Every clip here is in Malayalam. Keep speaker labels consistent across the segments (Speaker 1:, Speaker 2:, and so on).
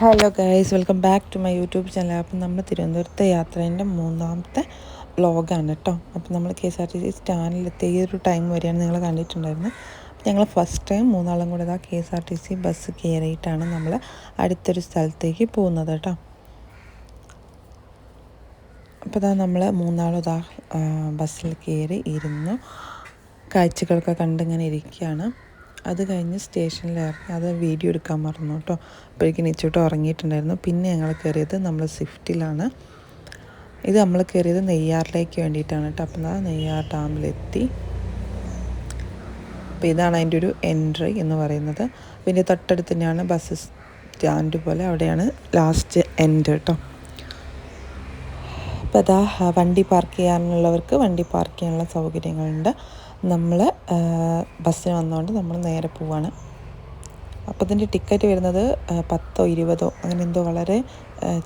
Speaker 1: Hello guys welcome back to my YouTube channel അപ്പം നമ്മൾ തിരുവനന്തപുരത്തെ യാത്രേന്റെ മൂന്നാമത്തെ വ്ളോഗാണ് കേട്ടോ അപ്പം നമ്മൾ K S R T C സ്റ്റാൻഡിലെത്തിയ ഈ ഒരു ടൈം വരെയാണ് നിങ്ങൾ കണ്ടിട്ടുണ്ടായിരുന്നത്. ഞങ്ങൾ ഫസ്റ്റ് ടൈം മൂന്നാളും കൂടെ ആ K S R T C bus കയറിയിട്ടാണ് നമ്മൾ അടുത്തൊരു സ്ഥലത്തേക്ക് പോകുന്നത് കേട്ടോ അപ്പോൾ ഇതാ നമ്മൾ മൂന്നാളും ബസ്സിൽ കയറി ഇരുന്നു. കാഴ്ചകളൊക്കെ കണ്ടിങ്ങനെ ഇരിക്കുകയാണ്. അത് കഴിഞ്ഞ് സ്റ്റേഷനിൽ ഇറങ്ങി അത് വീഡിയോ എടുക്കാൻ മറന്നു കേട്ടോ. അപ്പോഴേക്കും ഇച്ചോട്ട് ഉറങ്ങിയിട്ടുണ്ടായിരുന്നു. പിന്നെ ഞങ്ങൾ കയറിയത് നമ്മൾ സ്വിഫ്റ്റിലാണ്. ഇത് നമ്മൾ കയറിയത് നെയ്യാറിലേക്ക് വേണ്ടിയിട്ടാണ് കേട്ടോ. അപ്പം ആ നെയ്യാർ ഡാമിലെത്തി. അപ്പോൾ ഇതാണ് അതിന്റെ ഒരു എൻട്രി എന്ന് പറയുന്നത്. പിന്നെ തൊട്ടടുത്ത് തന്നെയാണ് ബസ് സ്റ്റാൻഡ് പോലെ അവിടെയാണ് ലാസ്റ്റ് എൻഡ് കേട്ടോ. അപ്പോൾ അതാ വണ്ടി പാർക്ക് ചെയ്യാനുള്ളവർക്ക് വണ്ടി പാർക്ക് ചെയ്യാനുള്ള സൗകര്യങ്ങളുണ്ട്. നമ്മൾ ബസ്സിന് വന്നുകൊണ്ട് നമ്മൾ നേരെ പോവാണ്. അപ്പോൾ ഇതിന്റെ ടിക്കറ്റ് വരുന്നത് പത്തോ ഇരുപതോ അങ്ങനെ എന്തോ വളരെ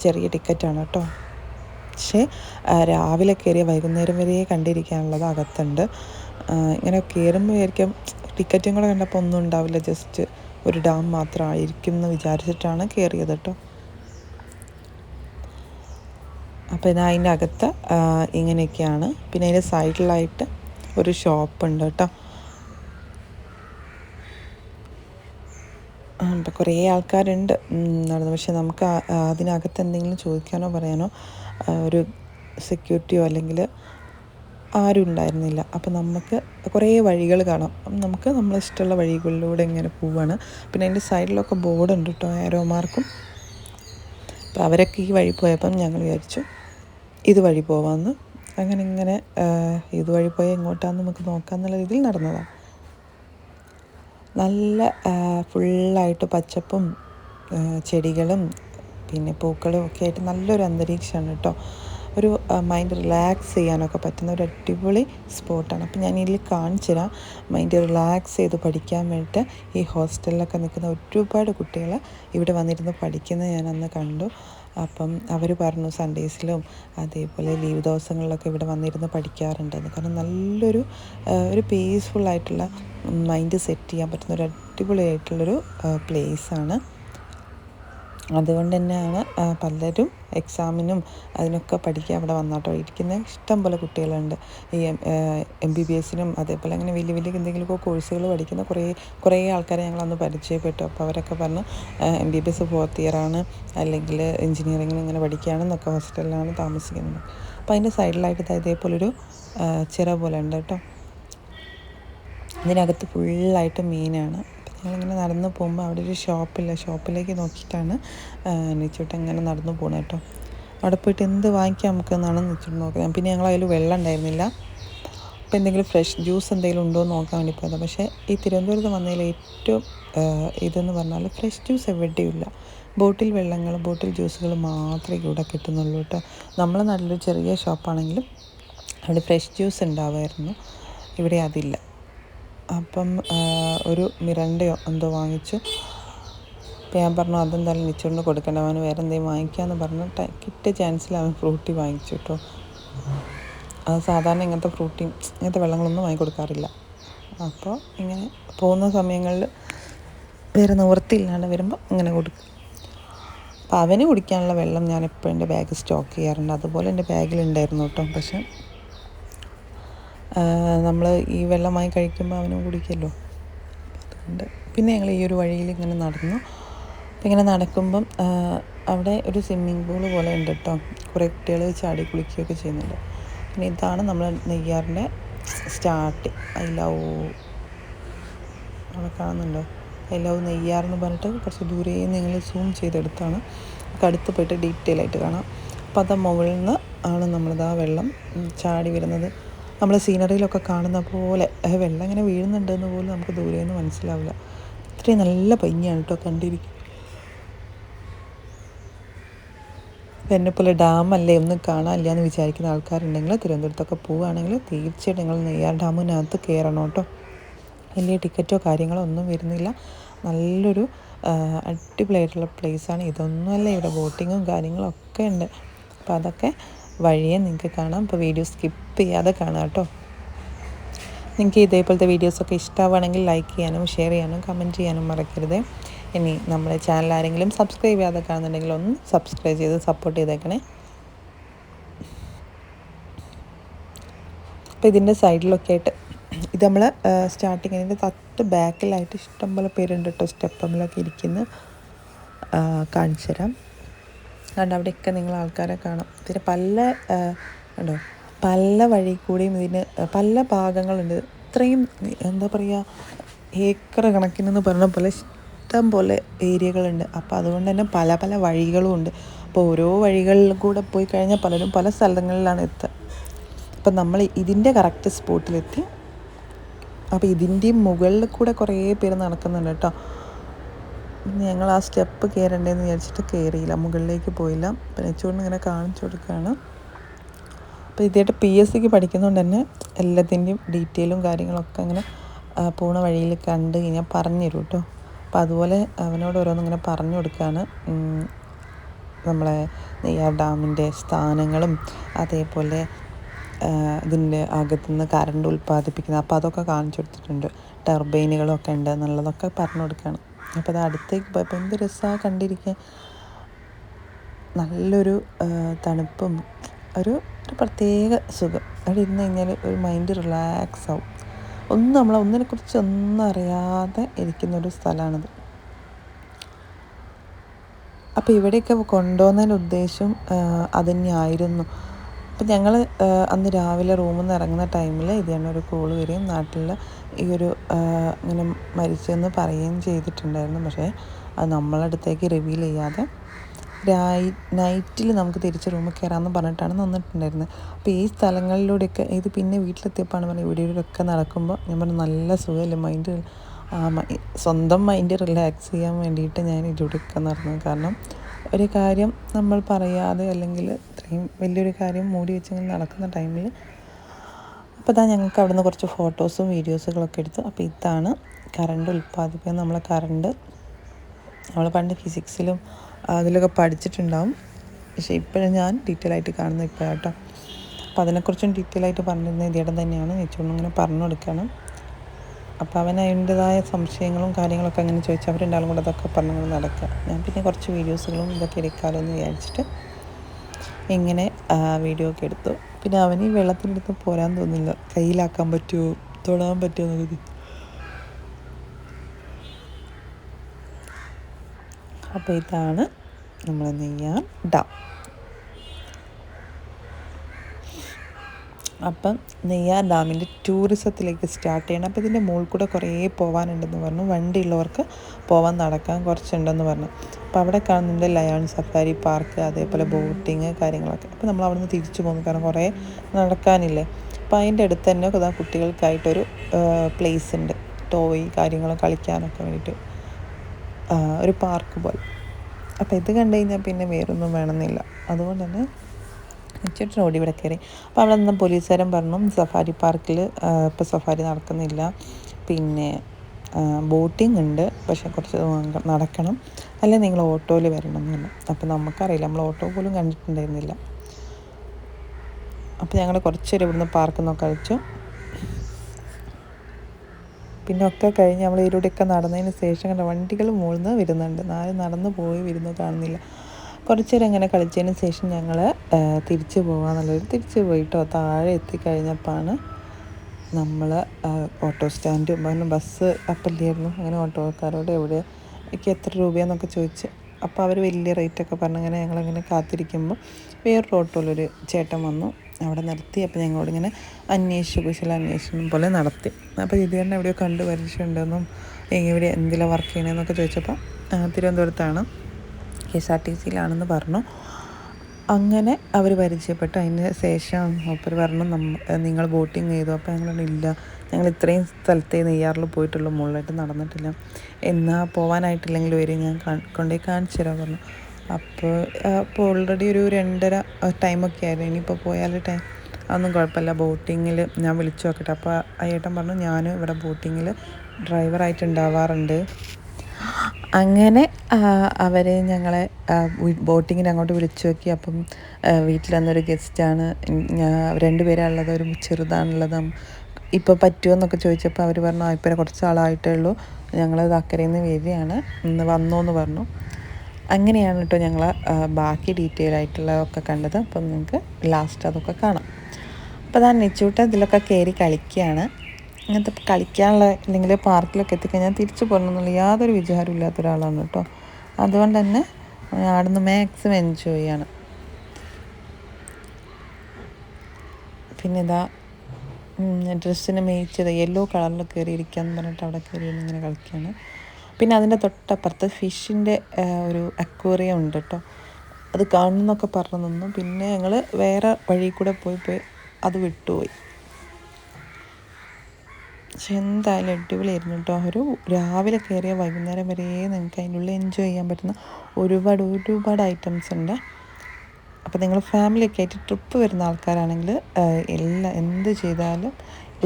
Speaker 1: ചെറിയ ടിക്കറ്റാണ് കേട്ടോ. പക്ഷേ രാവിലെ കയറിയ വൈകുന്നേരം വരെ കണ്ടിരിക്കാനുള്ളത് അകത്തുണ്ട്. ഇങ്ങനെ കയറുമ്പോൾ ആയിരിക്കും ടിക്കറ്റും കൂടെ കണ്ടപ്പോൾ ഒന്നും ഉണ്ടാവില്ല ജസ്റ്റ് ഒരു ഡാം മാത്രമായിരിക്കും എന്ന് വിചാരിച്ചിട്ടാണ് കയറിയത് കേട്ടോ. അപ്പോൾ ഇത് അതിന്റെ അകത്ത് ഇങ്ങനെയൊക്കെയാണ്. പിന്നെ അതിന്റെ സൈഡിലായിട്ട് ഒരു ഷോപ്പ് ഉണ്ട് കേട്ടോ ഇപ്പം കുറേ ആൾക്കാരുണ്ട്. നടന്നു. പക്ഷെ നമുക്ക് അതിനകത്ത് എന്തെങ്കിലും ചോദിക്കാനോ പറയാനോ ഒരു സെക്യൂരിറ്റിയോ അല്ലെങ്കിൽ ആരും ഉണ്ടായിരുന്നില്ല. അപ്പം നമുക്ക് കുറേ വഴികൾ കാണാം. അപ്പം നമുക്ക് നമ്മൾ ഇഷ്ടമുള്ള വഴികളിലൂടെ ഇങ്ങനെ പോവാണ്. പിന്നെ അതിന്റെ സൈഡിലൊക്കെ ബോർഡുണ്ട് കേട്ടോ ആരോ മാർക്കും അപ്പോൾ അവരൊക്കെ ഈ വഴി പോയപ്പം ഞങ്ങൾ വിചാരിച്ചു ഇത് വഴി പോവാമെന്ന് അങ്ങനെ ഇങ്ങനെ ഇതുവഴി പോയി എങ്ങോട്ടാന്ന് നമുക്ക് നോക്കാം എന്നുള്ള രീതിയിൽ നടന്നതാണ് നല്ല ഫുള്ളായിട്ട് പച്ചപ്പും ചെടികളും പിന്നെ പൂക്കളും ഒക്കെ ആയിട്ട് നല്ലൊരു അന്തരീക്ഷമാണ് കേട്ടോ. ഒരു മൈൻഡ് റിലാക്സ് ചെയ്യാനൊക്കെ പറ്റുന്ന ഒരു അടിപൊളി സ്പോട്ടാണ്. അപ്പം ഞാൻ ഇതിൽ കാണിച്ചു തരാം മൈൻഡ് റിലാക്സ് ചെയ്ത് പഠിക്കാൻ വേണ്ടിയിട്ട് ഈ ഹോസ്റ്റലിലൊക്കെ നിൽക്കുന്ന ഒരുപാട് കുട്ടികൾ ഇവിടെ വന്നിരുന്ന് പഠിക്കുന്നത് ഞാൻ അന്ന് കണ്ടു. അപ്പം അവർ പറഞ്ഞു സൺഡേസിലും അതേപോലെ ലീവ് ദിവസങ്ങളിലൊക്കെ ഇവിടെ വന്നിരുന്ന് പഠിക്കാറുണ്ടെന്ന്. കാരണം നല്ലൊരു ഒരു പീസ്ഫുള്ളായിട്ടുള്ള മൈൻഡ് സെറ്റ് ചെയ്യാൻ പറ്റുന്ന ഒരു അടിപൊളിയായിട്ടുള്ളൊരു പ്ലേസാണ് അതുകൊണ്ട് തന്നെയാണ് പലരും എക്സാമിനും അതിനൊക്കെ പഠിക്കാൻ അവിടെ വന്നാട്ടോ. ഇരിക്കുന്ന ഇഷ്ടം പോലെ കുട്ടികളുണ്ട്. ഈ എം ബി ബി എസിനും അതേപോലെ അങ്ങനെ വലിയ വലിയ എന്തെങ്കിലുമൊക്കെ കോഴ്സുകൾ പഠിക്കുന്ന കുറേ കുറേ ആൾക്കാരെ ഞങ്ങളന്ന് പരിചയപ്പെട്ടു. അപ്പോൾ അവരൊക്കെ പറഞ്ഞു M B B S fourth ഇയറാണ് അല്ലെങ്കിൽ എഞ്ചിനീയറിങ്ങിന് ഇങ്ങനെ പഠിക്കുകയാണെന്നൊക്കെ ഹോസ്റ്റലിലാണ് താമസിക്കുന്നത്. അപ്പോൾ അതിന്റെ സൈഡിലായിട്ട് ഇതേപോലൊരു ചിറ പോലെ ഉണ്ട് കേട്ടോ. ഇതിനകത്ത് ഫുള്ളായിട്ട് മീനാണ്. ഞങ്ങളിങ്ങനെ നടന്നു പോകുമ്പോൾ അവിടെ ഒരു ഷോപ്പില്ല. ഷോപ്പിലേക്ക് നോക്കിയിട്ടാണ് നിച്ചോട്ട് ഇങ്ങനെ നടന്നു പോകുന്നത് കേട്ടോ അവിടെ പോയിട്ട് എന്ത് വാങ്ങിക്കാം നമുക്ക് എന്നാണ് നിച്ചോട്ട് നോക്കുന്നത്. പിന്നെ ഞങ്ങൾ അതിൽ വെള്ളം ഉണ്ടായിരുന്നില്ല. അപ്പോൾ എന്തെങ്കിലും ഫ്രഷ് ജ്യൂസ് എന്തെങ്കിലും ഉണ്ടോ എന്ന് നോക്കാൻ വേണ്ടി പോയതാണ് പക്ഷേ ഈ തിരുവനന്തപുരത്ത് വന്നതിൽ ഏറ്റവും ഇതെന്ന് പറഞ്ഞാൽ ഫ്രഷ് ജ്യൂസ് എവിടെയുമില്ല ബോട്ടിൽ വെള്ളങ്ങൾ ബോട്ടിൽ ജ്യൂസുകൾ മാത്രമേ ഇവിടെ കിട്ടുന്നുള്ളൂ കേട്ടോ നമ്മളെ നാട്ടിലൊരു ചെറിയ ഷോപ്പാണെങ്കിലും അവിടെ ഫ്രഷ് ജ്യൂസ് ഉണ്ടാവുമായിരുന്നു ഇവിടെ അതില്ല. അപ്പം ഒരു മിറണ്ടയോ എന്തോ വാങ്ങിച്ചു അപ്പം ഞാൻ പറഞ്ഞു അതെന്തായാലും നിച്ചുകൊണ്ട് കൊടുക്കേണ്ട അവന് വേറെ എന്തെങ്കിലും വാങ്ങിക്കാമെന്ന് പറഞ്ഞു കിട്ടിയ ചാൻസിൽ അവൻ ഫ്രൂട്ടി വാങ്ങിച്ചു കേട്ടോ അത് സാധാരണ ഇങ്ങനത്തെ ഫ്രൂട്ടി ഇങ്ങനത്തെ വെള്ളങ്ങളൊന്നും വാങ്ങി കൊടുക്കാറില്ല. അപ്പോൾ ഇങ്ങനെ പോകുന്ന സമയങ്ങളിൽ വേറെ നിവൃത്തിയില്ലാണ്ട് വരുമ്പോൾ ഇങ്ങനെ കൊടുക്കും. അപ്പോൾ അവന് കുടിക്കാനുള്ള വെള്ളം ഞാൻ എപ്പോഴും എന്റെ ബാഗ് സ്റ്റോക്ക് ചെയ്യാറുണ്ട്. അതുപോലെ എന്റെ ബാഗിലുണ്ടായിരുന്നു കേട്ടോ പക്ഷേ നമ്മൾ ഈ വെള്ളമായി കഴിക്കുമ്പോൾ അവനും കുടിക്കല്ലോ. അതുകൊണ്ട് പിന്നെ ഞങ്ങൾ ഈ ഒരു വഴിയിൽ ഇങ്ങനെ നടന്നു. അപ്പം ഇങ്ങനെ നടക്കുമ്പം അവിടെ ഒരു സ്വിമ്മിങ് പൂൾ പോലെ ഉണ്ട് കേട്ടോ കുറേ കുട്ടികൾ ചാടി കുളിക്കുകയൊക്കെ ചെയ്യുന്നുണ്ട്. പിന്നെ ഇതാണ് നമ്മൾ നെയ്യാറിന്റെ സ്റ്റാർട്ട് ഐ ലവ് അവിടെ കാണുന്നുണ്ടോ? ഐ ലവ് നെയ്യാർ എന്ന് പറഞ്ഞിട്ട് കുറച്ച് ദൂരെ നിങ്ങൾ സൂം ചെയ്തെടുത്താണ്. അടുത്ത് പോയിട്ട് ഡീറ്റെയിൽ ആയിട്ട് കാണാം. അപ്പം അത് മുകളിൽ നിന്ന് ആണ് നമ്മളിത് ആ വെള്ളം ചാടി വരുന്നത്. നമ്മൾ സീനറിയിലൊക്കെ കാണുന്ന പോലെ വെള്ളം ഇങ്ങനെ വീഴുന്നുണ്ടെന്ന് പോലും നമുക്ക് ദൂരെ നിന്ന് മനസ്സിലാവില്ല. ഇത്രയും നല്ല ഭംഗിയാണ് കേട്ടോ കണ്ടിരിക്കും എന്നെപ്പോലെ ഡാമല്ലേ ഒന്നും കാണാനില്ല എന്ന് വിചാരിക്കുന്ന ആൾക്കാരുണ്ടെങ്കിൽ തിരുവനന്തപുരത്തൊക്കെ പോവുകയാണെങ്കിൽ തീർച്ചയായിട്ടും നിങ്ങൾ നെയ്യാർ ഡാമിനകത്ത് കയറണം കേട്ടോ. വലിയ ടിക്കറ്റോ കാര്യങ്ങളോ ഒന്നും വരുന്നില്ല. നല്ലൊരു അടിപൊളിയായിട്ടുള്ള പ്ലേസാണ് ഇതൊന്നുമല്ല ഇവിടെ ബോട്ടിങ്ങും കാര്യങ്ങളൊക്കെ ഉണ്ട്. അപ്പോൾ അതൊക്കെ വഴിയെ നിങ്ങൾക്ക് കാണാം. അപ്പോൾ വീഡിയോ സ്കിപ്പ് ചെയ്യാതെ കാണാം കേട്ടോ. നിങ്ങൾക്ക് ഇതേപോലത്തെ വീഡിയോസൊക്കെ ഇഷ്ടമാവുകയാണെങ്കിൽ ലൈക്ക് ചെയ്യാനും ഷെയർ ചെയ്യാനും കമന്റ് ചെയ്യാനും മറക്കരുത്. ഇനി നമ്മുടെ ചാനൽ ആരെങ്കിലും സബ്സ്ക്രൈബ് ചെയ്യാതെ കാണുന്നുണ്ടെങ്കിൽ ഒന്ന് സബ്സ്ക്രൈബ് ചെയ്ത് സപ്പോർട്ട് ചെയ്തേക്കണേ. അപ്പോൾ ഇതിന്റെ സൈഡിലൊക്കെ ആയിട്ട് ഇത് നമ്മൾ സ്റ്റാർട്ടിങ് ഇതിന്റെ തൊട്ട് ബാക്കിലായിട്ട് ഇഷ്ടംപോലെ പേരുണ്ട് കേട്ടോ. സ്റ്റെപ്പമ്മിലൊക്കെ ഇരിക്കുന്ന കാണിച്ചു തരാം അതുകൊണ്ട് അവിടെയൊക്കെ നിങ്ങൾ ആൾക്കാരെ കാണാം. ഇതിന് പല ഉണ്ടോ പല വഴി കൂടിയും ഇതിന് പല ഭാഗങ്ങളുണ്ട്. ഇത്രയും എന്താ പറയുക ഏക്കർ കണക്കിനെന്ന് പറഞ്ഞ പോലെ ഇഷ്ടം പോലെ ഏരിയകളുണ്ട്. അപ്പോൾ അതുകൊണ്ട് തന്നെ പല പല വഴികളും ഉണ്ട്. അപ്പോൾ ഓരോ വഴികളിൽ കൂടെ പോയി കഴിഞ്ഞാൽ പലരും പല സ്ഥലങ്ങളിലാണ് എത്തുക അപ്പം നമ്മൾ ഇതിന്റെ കറക്റ്റ് സ്പോട്ടിലെത്തി. അപ്പോൾ ഇതിന്റെയും മുകളിൽ കൂടെ കുറേ പേര് നടക്കുന്നുണ്ട് കേട്ടോ. ഞങ്ങൾ ആ സ്റ്റെപ്പ് കയറണ്ടേന്ന് വിചാരിച്ചിട്ട് കയറിയില്ല. മുകളിലേക്ക് പോയില്ല. അപ്പം നെച്ചുകൊണ്ട് ഇങ്ങനെ കാണിച്ചു കൊടുക്കുകയാണ് അപ്പോൾ ഇതായിട്ട് പി എസ് സിക്ക് പഠിക്കുന്നതുകൊണ്ട് തന്നെ എല്ലാത്തിന്റെയും ഡീറ്റെയിലും കാര്യങ്ങളൊക്കെ അങ്ങനെ പോണ വഴിയിൽ കണ്ട് കഴിഞ്ഞാൽ പറഞ്ഞു തരും കേട്ടോ അപ്പം അതുപോലെ അവനോട് ഓരോന്നിങ്ങനെ പറഞ്ഞു കൊടുക്കുകയാണ് നമ്മളെ നെയ്യാർ ഡാമിന്റെ സ്ഥാനങ്ങളും അതേപോലെ ഇതിന്റെ അകത്തുനിന്ന് കറണ്ട് ഉൽപ്പാദിപ്പിക്കുന്നത് അപ്പോൾ അതൊക്കെ കാണിച്ചു കൊടുത്തിട്ടുണ്ട്. ടർബൈനുകളൊക്കെ ഉണ്ട് എന്നുള്ളതൊക്കെ പറഞ്ഞു കൊടുക്കുകയാണ് അപ്പോൾ അത് അടുത്തേക്ക് പോയപ്പോൾ എന്ത് രസമാണ് കണ്ടിരിക്കാൻ. നല്ലൊരു തണുപ്പും ഒരു ഒരു പ്രത്യേക സുഖം. അവിടെ ഇരുന്ന് കഴിഞ്ഞാൽ ഒരു മൈൻഡ് റിലാക്സ് ആവും. ഒന്നും നമ്മൾ ഒന്നിനെക്കുറിച്ച് ഒന്നും അറിയാതെ ഇരിക്കുന്നൊരു സ്ഥലമാണിത് അപ്പോൾ ഇവിടെയൊക്കെ കൊണ്ടുപോകുന്നതിന്റെ ഉദ്ദേശം അത് തന്നെയായിരുന്നു. അപ്പം ഞങ്ങൾ അന്ന് രാവിലെ റൂമിൽ നിന്ന് ഇറങ്ങുന്ന ടൈമിൽ ഇതാണ് ഒരു കോൾ വരികയും നാട്ടിൽ ഈ ഒരു ഇങ്ങനെ മരിച്ചെന്ന് പറയുകയും ചെയ്തിട്ടുണ്ടായിരുന്നു. പക്ഷേ അത് നമ്മളടുത്തേക്ക് റിവീൽ ചെയ്യാതെ രായി നൈറ്റിൽ നമുക്ക് തിരിച്ച് റൂമിൽ കയറാമെന്ന് പറഞ്ഞിട്ടാണ് നിന്നിട്ടുണ്ടായിരുന്നത്. അപ്പോൾ ഈ സ്ഥലങ്ങളിലൂടെയൊക്കെ ഇത് പിന്നെ വീട്ടിലെത്തിയപ്പോഴാണ് പറഞ്ഞത് ഇവിടെ ഇവിടെയൊക്കെ നടക്കുമ്പോൾ ഞാൻ പറഞ്ഞു നല്ല സുഖമല്ലേ മൈൻഡ് സ്വന്തം മൈൻഡ് റിലാക്സ് ചെയ്യാൻ വേണ്ടിയിട്ട് ഞാൻ ഇതിലൂടെയൊക്കെ നടന്നത്. കാരണം ഒരു കാര്യം നമ്മൾ പറയാതെ അല്ലെങ്കിൽ ഇത്രയും വലിയൊരു കാര്യം മൂടി വെച്ചിങ്ങനെ നടക്കുന്ന ടൈമിൽ അപ്പോൾ ഇതാ ഞങ്ങൾക്ക് അവിടെ നിന്ന് കുറച്ച് ഫോട്ടോസും വീഡിയോസുകളൊക്കെ എടുത്തു. അപ്പോൾ ഇതാണ് കറണ്ട് ഉൽപ്പാദിപ്പിക്കുന്ന നമ്മളെ കറണ്ട് നമ്മൾ പണ്ട് ഫിസിക്സിലും അതിലൊക്കെ പഠിച്ചിട്ടുണ്ടാവും. പക്ഷേ ഇപ്പോഴും ഞാൻ ഡീറ്റെയിൽ ആയിട്ട് കാണുന്നത് ഇപ്പോൾ കേട്ടോ അപ്പോൾ അതിനെക്കുറിച്ചും ഡീറ്റെയിൽ ആയിട്ട് പറഞ്ഞിരുന്ന ഇതിയുടെ തന്നെയാണ്. നെച്ചോണ്ട് ഇങ്ങനെ പറഞ്ഞു കൊടുക്കണം. അപ്പോൾ അവൻ അതിന്റെതായ സംശയങ്ങളും കാര്യങ്ങളൊക്കെ അങ്ങനെ ചോദിച്ചാൽ അവരുണ്ടാലും കൂടെ അതൊക്കെ പറഞ്ഞു നടക്കുക. ഞാൻ പിന്നെ കുറച്ച് വീഡിയോസുകളും ഇതൊക്കെ എടുക്കാമല്ലോ എന്ന് വിചാരിച്ചിട്ട് ഇങ്ങനെ വീഡിയോ ഒക്കെ എടുത്തു. പിന്നെ അവന് ഈ വെള്ളത്തിനടുത്ത് പോരാൻ തോന്നില്ല. കയ്യിലാക്കാൻ പറ്റുമോ തൊടാൻ പറ്റുമോ എന്നൊക്കെ അപ്പോൾ ഇതാണ് നമ്മൾ നെയ്യാൻ ഡാം. അപ്പം നെയ്യാർ ഡാമിന്റെ ടൂറിസത്തിലേക്ക് സ്റ്റാർട്ട് ചെയ്യണം. അപ്പോൾ ഇതിന്റെ മുകളിൽ കൂടെ കുറേ പോകാനുണ്ടെന്ന് പറഞ്ഞു. വണ്ടിയുള്ളവർക്ക് പോകാൻ നടക്കാൻ കുറച്ചുണ്ടെന്ന് പറഞ്ഞു. അപ്പോൾ അവിടെ കാണുന്നുണ്ട് ലയൺ സഫാരി പാർക്ക് അതേപോലെ ബോട്ടിങ് കാര്യങ്ങളൊക്കെ. അപ്പോൾ നമ്മൾ അവിടെ നിന്ന് തിരിച്ചു പോകുന്നു. കാരണം കുറേ നടക്കാനില്ലേ. അപ്പോൾ അതിന്റെ അടുത്ത് തന്നെ അതാ കുട്ടികൾക്കായിട്ടൊരു പ്ലേസ് ഉണ്ട്. ടോയ് കാര്യങ്ങൾ കളിക്കാനൊക്കെ വേണ്ടിയിട്ട്. ഒരു പാർക്ക് പോലെ. അപ്പോൾ ഇത് കണ്ടു കഴിഞ്ഞാൽ പിന്നെ വേറൊന്നും വേണമെന്നില്ല. അതുകൊണ്ട് തന്നെ ചേട്ടൻ ഓടി ഇവിടെ കയറി. അപ്പോൾ അവിടെ നിന്ന് പോലീസുകാരൻ പറഞ്ഞു സഫാരി പാർക്കിൽ ഇപ്പോൾ സഫാരി നടക്കുന്നില്ല. പിന്നെ ബോട്ടിംഗ് ഉണ്ട്. പക്ഷെ കുറച്ച് നടക്കണം. അല്ലെ നിങ്ങൾ ഓട്ടോയിൽ വരണം എന്ന് പറഞ്ഞു. അപ്പോൾ നമുക്കറിയില്ല. നമ്മൾ ഓട്ടോ പോലും കണ്ടിട്ടുണ്ടായിരുന്നില്ല. അപ്പോൾ ഞങ്ങൾ കുറച്ചേരം ഇവിടുന്ന് പാർക്കിൽ നിന്നൊക്കെ കഴിച്ചു പിന്നെ ഒക്കെ കഴിഞ്ഞ് നമ്മൾ ഇതിലൂടെയൊക്കെ നടന്നതിന് ശേഷം കണ്ട വണ്ടികൾ നിന്ന് വരുന്നുണ്ട്. നാല് നടന്ന് പോയി വരുന്നത് കാണുന്നില്ല. കുറച്ച് നേരം ഇങ്ങനെ കളിച്ചതിന് ശേഷം ഞങ്ങൾ തിരിച്ചു പോകാമെന്നുള്ളൊരു തിരിച്ചു പോയിട്ടോ. താഴെ എത്തിക്കഴിഞ്ഞപ്പോഴാണ് നമ്മൾ ഓട്ടോ സ്റ്റാൻഡ് പിന്നെ ബസ് അപ്പല്ലായിരുന്നു അങ്ങനെ ഓട്ടോക്കാരോട് എവിടെ എനിക്ക് എത്ര രൂപയാന്നൊക്കെ ചോദിച്ച്. അപ്പോൾ അവർ വലിയ റേറ്റൊക്കെ പറഞ്ഞ് അങ്ങനെ ഞങ്ങളിങ്ങനെ കാത്തിരിക്കുമ്പോൾ വേറൊരു ഓട്ടോയിലൊരു ചേട്ടൻ വന്നു. അവിടെ നിർത്തി. അപ്പോൾ ഞങ്ങളോട് ഇങ്ങനെ അന്വേഷിച്ചു കുശല അന്വേഷണം പോലെ നടത്തി. അപ്പോൾ ഇത് തന്നെ എവിടെയോ കണ്ടു പരിചയമുണ്ടെന്നും എവിടെ എന്തിലാണ് വർക്ക് ചെയ്യണമെന്നൊക്കെ ചോദിച്ചപ്പോൾ തിരുവനന്തപുരത്താണ്. കെ എസ് ആർ ടി സിയിലാണെന്ന് പറഞ്ഞു. അങ്ങനെ അവർ പരിചയപ്പെട്ടു. അതിന് ശേഷം അപ്പർ പറഞ്ഞു നമ്മ നിങ്ങൾ ബോട്ടിങ് ചെയ്തു. അപ്പോൾ ഞങ്ങൾ ഇല്ല. ഞങ്ങൾ ഇത്രയും സ്ഥലത്തെ നെയ്യാറിൽ പോയിട്ടുള്ളൂ. മുകളിലായിട്ട് നടന്നിട്ടില്ല. എന്നാൽ പോകാനായിട്ടില്ലെങ്കിൽ വരെ. ഞാൻ കൊണ്ടുപോയി കാണിച്ചു തരാൻ പറഞ്ഞു. അപ്പോൾ അപ്പോൾ ഓൾറെഡി ഒരു രണ്ടര ടൈമൊക്കെ ആയിരുന്നു. ഇനിയിപ്പോൾ പോയാൽ ടൈം അതൊന്നും കുഴപ്പമില്ല. ബോട്ടിങ്ങിൽ ഞാൻ വിളിച്ചു നോക്കട്ടെ. അപ്പോൾ ആ ഏട്ടൻ പറഞ്ഞു ഞാൻ ഇവിടെ ബോട്ടിങ്ങിൽ ഡ്രൈവറായിട്ട് ഉണ്ടാവാറുണ്ട്. അങ്ങനെ അവർ ഞങ്ങളെ ബോട്ടിങ്ങിന് അങ്ങോട്ട് വിളിച്ചു നോക്കി. അപ്പം വീട്ടിൽ വന്നൊരു ഗസ്റ്റാണ് രണ്ടുപേരാണുള്ളത് ഒരു ചെറുതാണുള്ളത് ഇപ്പോൾ പറ്റുമോ എന്നൊക്കെ ചോദിച്ചപ്പോൾ അവർ പറഞ്ഞു ഇപ്പം കുറച്ച് ആളായിട്ടേ ഉള്ളൂ. ഞങ്ങൾ അക്കരയിൽ നിന്ന് വരികയാണ്. ഇന്ന് വന്നോ എന്ന് പറഞ്ഞു. അങ്ങനെയാണ് കേട്ടോ ഞങ്ങൾ ബാക്കി ഡീറ്റെയിൽ ആയിട്ടുള്ളതൊക്കെ കണ്ടത്. അപ്പം നിങ്ങൾക്ക് ലാസ്റ്റ് അതൊക്കെ കാണാം. അപ്പോൾ അതാ നെച്ചൂട്ട് ഇതിലൊക്കെ കയറി കളിക്കുകയാണ്. ഇങ്ങനത്തെ കളിക്കാനുള്ള അല്ലെങ്കിൽ പാർക്കിലൊക്കെ എത്തിക്കഴിഞ്ഞാൽ തിരിച്ചു പോകണം എന്നുള്ള യാതൊരു വിചാരവും ഇല്ലാത്ത ഒരാളാണ് കേട്ടോ. അതുകൊണ്ട് തന്നെ അവിടുന്ന് മാക്സിമം എൻജോയ് ചെയ്യാണ്. പിന്നെ ഇതാ ഡ്രസ്സിന് മേയിച്ചത് യെല്ലോ കളറിൽ കയറിയിരിക്കുക എന്ന് പറഞ്ഞിട്ട് അവിടെ കയറി ഇങ്ങനെ കളിക്കുകയാണ് പിന്നെ അതിന്റെ തൊട്ടപ്പുറത്ത് ഫിഷിന്റെ ഒരു അക്വേറിയം ഉണ്ട് കേട്ടോ. അത് കാണുന്നൊക്കെ പറഞ്ഞു നിന്നു. പിന്നെ ഞങ്ങൾ വേറെ വഴി കൂടെ പോയി പോയി അത് വിട്ടുപോയി. പക്ഷെ എന്തായാലും അടിപൊളിയായിരുന്നു കേട്ടോ. ഒരു രാവിലെ കയറിയ വൈകുന്നേരം വരെ നിങ്ങൾക്ക് അതിന്റെ ഉള്ളിൽ എൻജോയ് ചെയ്യാൻ പറ്റുന്ന ഒരുപാട് ഒരുപാട് ഐറ്റംസ് ഉണ്ട്. അപ്പോൾ നിങ്ങൾ ഫാമിലിയൊക്കെ ആയിട്ട് ട്രിപ്പ് വരുന്ന ആൾക്കാരാണെങ്കിൽ എല്ലാം എന്ത് ചെയ്താലും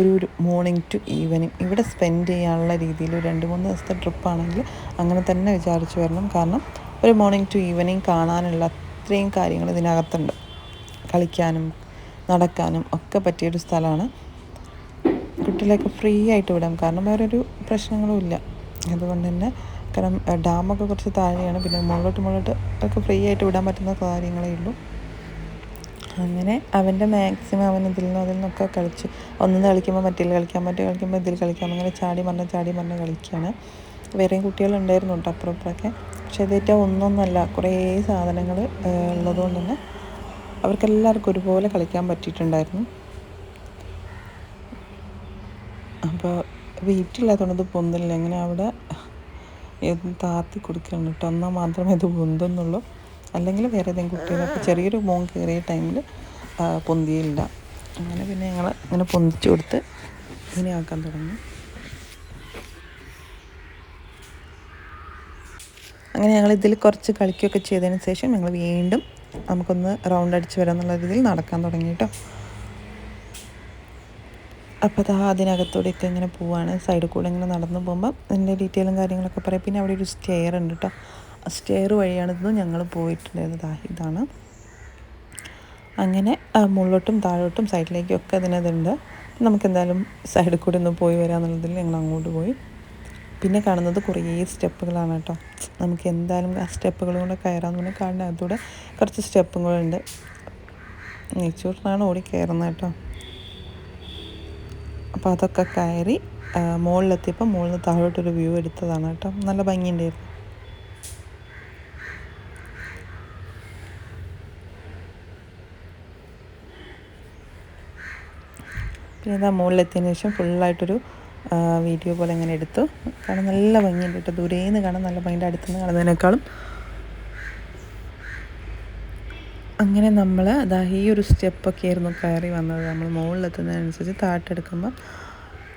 Speaker 1: ഒരു ഒരു മോർണിംഗ് ടു ഈവനിങ് ഇവിടെ സ്പെൻഡ് ചെയ്യാനുള്ള രീതിയിൽ ഒരു രണ്ട് മൂന്ന് ദിവസത്തെ ട്രിപ്പാണെങ്കിൽ അങ്ങനെ തന്നെ വിചാരിച്ചു വരണം. കാരണം ഒരു മോർണിംഗ് ടു ഈവനിങ് കാണാനുള്ള അത്രയും കാര്യങ്ങൾ ഇതിനകത്തുണ്ട്. കളിക്കാനും നടക്കാനും ഒക്കെ പറ്റിയൊരു സ്ഥലമാണ്. കുട്ടികളെയൊക്കെ ഫ്രീ ആയിട്ട് വിടാം. കാരണം വേറൊരു പ്രശ്നങ്ങളും ഇല്ല. അതുകൊണ്ട് തന്നെ കാരണം ഡാമൊക്കെ കുറച്ച് താഴെയാണ്. പിന്നെ മുകളിലോട്ട് മുകളിലോട്ട് ഒക്കെ ഫ്രീ ആയിട്ട് വിടാൻ പറ്റുന്ന കാര്യങ്ങളേ ഉള്ളൂ. അങ്ങനെ അവന്റെ മാക്സിമം അവൻ ഇതിൽ നിന്നും അതിൽ നിന്നൊക്കെ കളിച്ച് ഒന്നും കളിക്കുമ്പോൾ മറ്റേ കളിക്കാൻ മറ്റേ കളിക്കുമ്പോൾ ഇതിൽ കളിക്കാം. അങ്ങനെ ചാടി മറിഞ്ഞ് ചാടി മറിഞ്ഞ് കളിക്കുകയാണ് വേറെയും കുട്ടികളുണ്ടായിരുന്നു കേട്ടോ അപ്പുറം ഇപ്പുറമൊക്കെ പക്ഷേ ഇതേറ്റവും ഒന്നൊന്നല്ല കുറേ സാധനങ്ങൾ ഉള്ളതുകൊണ്ട് തന്നെ അവർക്കെല്ലാവർക്കും ഒരുപോലെ കളിക്കാൻ പറ്റിയിട്ടുണ്ടായിരുന്നു. അപ്പോൾ വീട്ടില്ലാത്തതുകൊണ്ട് ഇത് പൊന്തില്ല. എങ്ങനെ അവിടെ താത്തി കൊടുക്കണം കേട്ടോ. എന്നാൽ മാത്രമേ ഇത് പൊന്തുന്നുള്ളൂ. അല്ലെങ്കിൽ വേറെ ഏതെങ്കിലും കുട്ടികൾ അപ്പോൾ ചെറിയൊരു മോൻ കയറിയ ടൈമിൽ പൊന്തിയില്ല. അങ്ങനെ പിന്നെ ഞങ്ങൾ ഇങ്ങനെ പൊന്തിച്ചു കൊടുത്ത് ഇങ്ങനെ ആക്കാൻ തുടങ്ങി. അങ്ങനെ ഞങ്ങൾ ഇതിൽ കുറച്ച് കളിക്കുകയൊക്കെ ചെയ്തതിന് ശേഷം ഞങ്ങൾ വീണ്ടും നമുക്കൊന്ന് റൗണ്ട് അടിച്ച് വരാമെന്നുള്ള രീതിയിൽ നടക്കാൻ തുടങ്ങി കേട്ടോ. അപ്പോൾ അതാ അതിനകത്തൂടെയൊക്കെ ഇങ്ങനെ പോവാണ്. സൈഡിൽ കൂടെ ഇങ്ങനെ നടന്നു പോകുമ്പോൾ അതിന്റെ ഡീറ്റെയിലും കാര്യങ്ങളൊക്കെ പറയാം. പിന്നെ അവിടെ ഒരു സ്റ്റെയർ ഉണ്ട് കേട്ടോ സ്റ്റെയർ വഴിയാണ് ഇത് ഞങ്ങൾ പോയിട്ടുണ്ടായിരുന്നത്. ഇതാണ്. അങ്ങനെ മുകളിലോട്ടും താഴോട്ടും സൈഡിലേക്കും ഒക്കെ അതിനതുണ്ട് നമുക്ക് എന്തായാലും സൈഡിൽ കൂടെ ഒന്ന് പോയി വരാമെന്നുള്ളതിൽ ഞങ്ങൾ അങ്ങോട്ട് പോയി. പിന്നെ കാണുന്നത് കുറേ സ്റ്റെപ്പുകളാണ് കേട്ടോ നമുക്ക് എന്തായാലും ആ സ്റ്റെപ്പുകൾ കൊണ്ട് കയറാമെന്ന് പറഞ്ഞാൽ കുറച്ച് സ്റ്റെപ്പുകളുണ്ട്. കൂടെ ഓടി കയറുന്നത് കേട്ടോ അപ്പോൾ അതൊക്കെ കയറി മുകളിലെത്തിയപ്പോൾ മുകളിൽ നിന്ന് താഴോട്ടൊരു വ്യൂ എടുത്തതാണ് കേട്ടോ. നല്ല ഭംഗിയുണ്ടായിരുന്നു. പിന്നെ ഇതാ മുകളിലെത്തിയതിന് ശേഷം ഫുള്ളായിട്ടൊരു വീഡിയോ പോലെ ഇങ്ങനെ എടുത്തു. കാരണം നല്ല ഭംഗിയുണ്ട് കേട്ടോ. ദൂരേന്ന് കാണാൻ നല്ല ഭംഗിന്റെ അടുത്തുനിന്ന് കാണുന്നതിനേക്കാളും അങ്ങനെ നമ്മൾ അതാ ഈ ഒരു സ്റ്റെപ്പൊക്കെ ആയിരുന്നു കയറി വന്നത്. നമ്മൾ മുകളിലെത്തുന്നതിനനുസരിച്ച് താട്ടെടുക്കുമ്പോൾ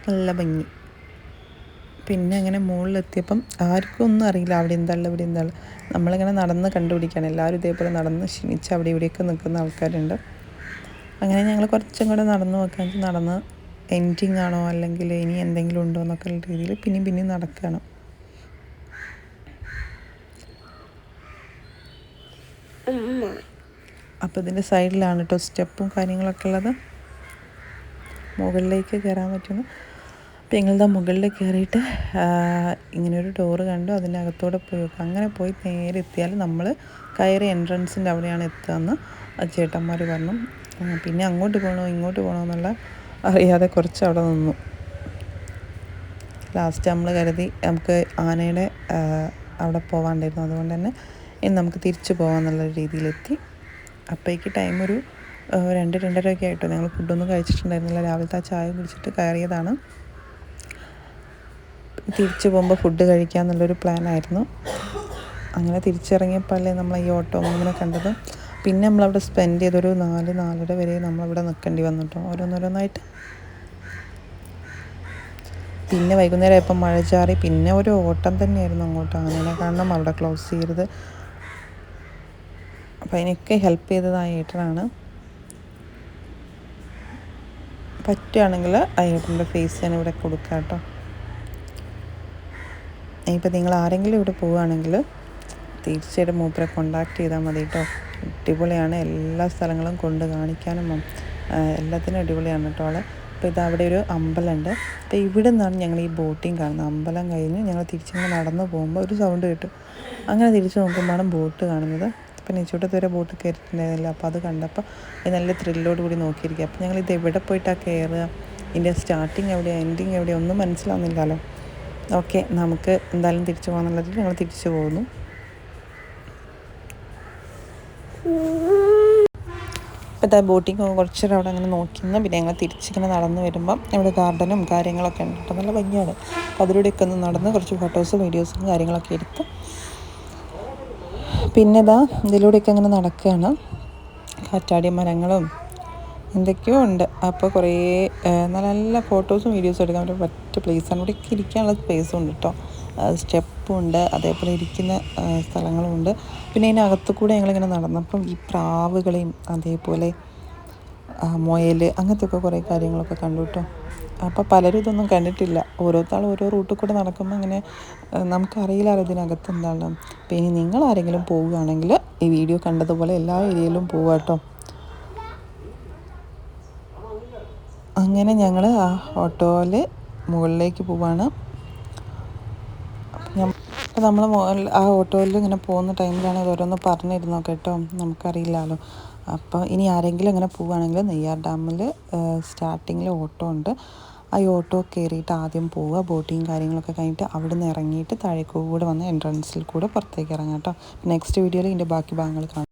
Speaker 1: നല്ല ഭംഗി. പിന്നെ അങ്ങനെ മുകളിലെത്തിയപ്പം ആർക്കും ഒന്നും അറിയില്ല. അവിടെ എന്താണല്ലോ ഇവിടെ എന്താ നമ്മളിങ്ങനെ നടന്ന് കണ്ടുപിടിക്കുകയാണ് എല്ലാവരും ഇതേപോലെ നടന്ന് ക്ഷണിച്ച് അവിടെ ഇവിടെയൊക്കെ നിൽക്കുന്ന ആൾക്കാരുണ്ട്. അങ്ങനെ ഞങ്ങൾ കുറച്ചും കൂടെ നടന്ന് നോക്കാൻ നടന്ന് എൻഡിങ് ആണോ അല്ലെങ്കിൽ ഇനി എന്തെങ്കിലും ഉണ്ടോ എന്നൊക്കെ രീതിയിൽ പിന്നെയും പിന്നെയും നടക്കുകയാണ്. അപ്പോൾ ഇതിന്റെ സൈഡിലാണ് കേട്ടോ സ്റ്റെപ്പും കാര്യങ്ങളൊക്കെ ഉള്ളത്. മുകളിലേക്ക് കയറാൻ പറ്റുന്നു. അപ്പോൾ ഞങ്ങളുടെ മുകളിൽ കയറിയിട്ട് ഇങ്ങനെ ഒരു ഡോറ് കണ്ടു. അതിന്റെ അകത്തോടെ പോയി അങ്ങനെ പോയി നേരെ എത്തിയാൽ നമ്മൾ കയറി എൻട്രൻസിന്റെ അവിടെയാണ് എത്തുകയെന്ന് ചേട്ടന്മാർ പറഞ്ഞു. പിന്നെ അങ്ങോട്ട് പോകണോ ഇങ്ങോട്ട് പോകണോ എന്നുള്ള അറിയാതെ കുറച്ച് അവിടെ നിന്നു. ലാസ്റ്റ് നമ്മൾ കരുതി നമുക്ക് ആനയുടെ അവിടെ പോകാണ്ടായിരുന്നു അതുകൊണ്ട് തന്നെ ഇനി നമുക്ക് തിരിച്ചു പോകാമെന്നുള്ള രീതിയിലെത്തി. അപ്പോഴേക്ക് ടൈം ഒരു രണ്ട് രണ്ടരയൊക്കെ ആയിട്ടോ. ഞങ്ങൾ ഫുഡൊന്നും കഴിച്ചിട്ടുണ്ടായിരുന്നില്ല. രാവിലത്തെ ആ ചായ കുടിച്ചിട്ട് കയറിയതാണ്. തിരിച്ചു പോകുമ്പോൾ ഫുഡ് കഴിക്കാമെന്നുള്ളൊരു പ്ലാനായിരുന്നു. അങ്ങനെ തിരിച്ചിറങ്ങിയപ്പോഴല്ലേ നമ്മൾ ഈ ഓട്ടോ അങ്ങനെ കണ്ടത്. പിന്നെ നമ്മളവിടെ സ്പെൻഡ് ചെയ്തൊരു നാല് നാലര വരെ നമ്മളവിടെ നിൽക്കേണ്ടി വന്നു കേട്ടോ ഓരോന്നോരോന്നായിട്ട്. പിന്നെ വൈകുന്നേരം ആയപ്പോൾ മഴ ചാറി. പിന്നെ ഒരു ഓട്ടം തന്നെയായിരുന്നു അങ്ങോട്ട്. അങ്ങനെ കാണണം അവിടെ ക്ലോസ് ചെയ്തത് അപ്പം അതിനൊക്കെ ഹെൽപ്പ് ചെയ്തതായ ഏട്ടനാണ്. പറ്റുകയാണെങ്കിൽ ഏട്ടന്റെ ഫേസ് ഞാൻ ഇവിടെ കൊടുക്കാം കേട്ടോ. ഇനിയിപ്പോൾ നിങ്ങൾ ആരെങ്കിലും ഇവിടെ പോവുകയാണെങ്കിൽ തീർച്ചയായിട്ടും മൂപ്പരെ കോണ്ടാക്ട് ചെയ്താൽ മതി കേട്ടോ. അടിപൊളിയാണ്. എല്ലാ സ്ഥലങ്ങളും കൊണ്ട് കാണിക്കാനും എല്ലാത്തിനും അടിപൊളിയാണ് കേട്ടോ അവിടെ അപ്പോൾ ഇത് അവിടെ ഒരു അമ്പലമുണ്ട്. അപ്പോൾ ഇവിടെ നിന്നാണ് ഞങ്ങൾ ഈ ബോട്ടിങ് കാണുന്നത്. അമ്പലം കഴിഞ്ഞ് ഞങ്ങൾ തിരിച്ചിങ്ങനെ നടന്നു പോകുമ്പോൾ ഒരു സൗണ്ട് കിട്ടും. അങ്ങനെ തിരിച്ച് നോക്കുമ്പോഴാണ് ബോട്ട് കാണുന്നത്. അപ്പോൾ നെച്ചോട്ടത്ത് വരെ ബോട്ട് കയറിയിട്ടുണ്ടായിരുന്നില്ല. അപ്പോൾ അത് കണ്ടപ്പോൾ നല്ല ത്രില്ലോട് കൂടി നോക്കിയിരിക്കുക അപ്പോൾ ഞങ്ങൾ ഇത് എവിടെ പോയിട്ടാണ് കയറുക? ഇതിന്റെ സ്റ്റാർട്ടിങ് എവിടെയാണ് എൻഡിങ് എവിടെയാണ് ഒന്നും മനസ്സിലാവുന്നില്ലല്ലോ. ഓക്കെ നമുക്ക് എന്തായാലും തിരിച്ചു പോകാന്നുള്ളതിൽ ഞങ്ങൾ തിരിച്ചു പോകുന്നു. അപ്പോൾ ഇതാ ബോട്ടിങ് കുറച്ച് നേരം അവിടെ അങ്ങനെ നോക്കിയിരുന്നു പിന്നെ ഞങ്ങൾ തിരിച്ചിങ്ങനെ നടന്ന് വരുമ്പം ഇവിടെ ഗാർഡനും കാര്യങ്ങളൊക്കെ ഉണ്ട്. നല്ല ഭംഗിയാണ്. അപ്പോൾ അതിലൂടെയൊക്കെ ഒന്ന് നടന്ന് കുറച്ച് ഫോട്ടോസും വീഡിയോസും കാര്യങ്ങളൊക്കെ എടുത്ത് പിന്നെ ഇതാ ഇതിലൂടെയൊക്കെ അങ്ങനെ നടക്കുകയാണ് കാറ്റാടി മരങ്ങളും എന്തൊക്കെയോ ഉണ്ട്. അപ്പോൾ കുറേ നല്ല നല്ല ഫോട്ടോസും വീഡിയോസും എടുക്കാൻ പറ്റും. മറ്റു പ്ലേസാണ് ഇവിടെയൊക്കെ ഇരിക്കാനുള്ള സ്പേസും ഉണ്ട് കേട്ടോ സ്റ്റെപ്പും ഉണ്ട്. അതേപോലെ ഇരിക്കുന്ന സ്ഥലങ്ങളും ഉണ്ട്. പിന്നെ അതിനകത്തു കൂടെ ഞങ്ങളിങ്ങനെ നടന്നപ്പം ഈ പ്രാവുകളെയും അതേപോലെ മുയൽ അങ്ങനത്തെ ഒക്കെ കുറേ കാര്യങ്ങളൊക്കെ കണ്ടു കേട്ടോ അപ്പോൾ പലരും ഇതൊന്നും കണ്ടിട്ടില്ല. ഓരോരുത്താൾ ഓരോ റൂട്ടിൽ കൂടെ നടക്കുമ്പോൾ ഇങ്ങനെ നമുക്കറിയില്ലല്ലോ ഇതിനകത്ത് എന്താണ്. അപ്പോൾ ഇനി നിങ്ങൾ ആരെങ്കിലും പോവുകയാണെങ്കിൽ ഈ വീഡിയോ കണ്ടതുപോലെ എല്ലാ ഏരിയയിലും പോവാട്ടോ അങ്ങനെ ഞങ്ങൾ ആ ഓട്ടോയിൽ മുകളിലേക്ക് പോവാണ്. അപ്പോൾ നമ്മൾ ആ ഓട്ടോയിൽ ഇങ്ങനെ പോകുന്ന ടൈമിലാണ് ഇതോരോന്ന് പറഞ്ഞിരുന്നോ കേട്ടോ. നമുക്കറിയില്ലല്ലോ അപ്പോൾ ഇനി ആരെങ്കിലും അങ്ങനെ പോവുകയാണെങ്കിൽ നെയ്യാർ ഡാമിൽ സ്റ്റാർട്ടിങ്ങിൽ ഓട്ടോ ഉണ്ട്. ആ ഓട്ടോ കയറിയിട്ട് ആദ്യം പോവുക. ബോട്ടിങ് കാര്യങ്ങളൊക്കെ കഴിഞ്ഞിട്ട് അവിടെ നിന്ന് ഇറങ്ങിയിട്ട് താഴേക്കൂടെ വന്ന് എൻട്രൻസിൽ കൂടെ പുറത്തേക്ക് ഇറങ്ങാം കേട്ടോ. നെക്സ്റ്റ് വീഡിയോയിൽ ഇതിന്റെ ബാക്കി ഭാഗങ്ങൾ കാണാം.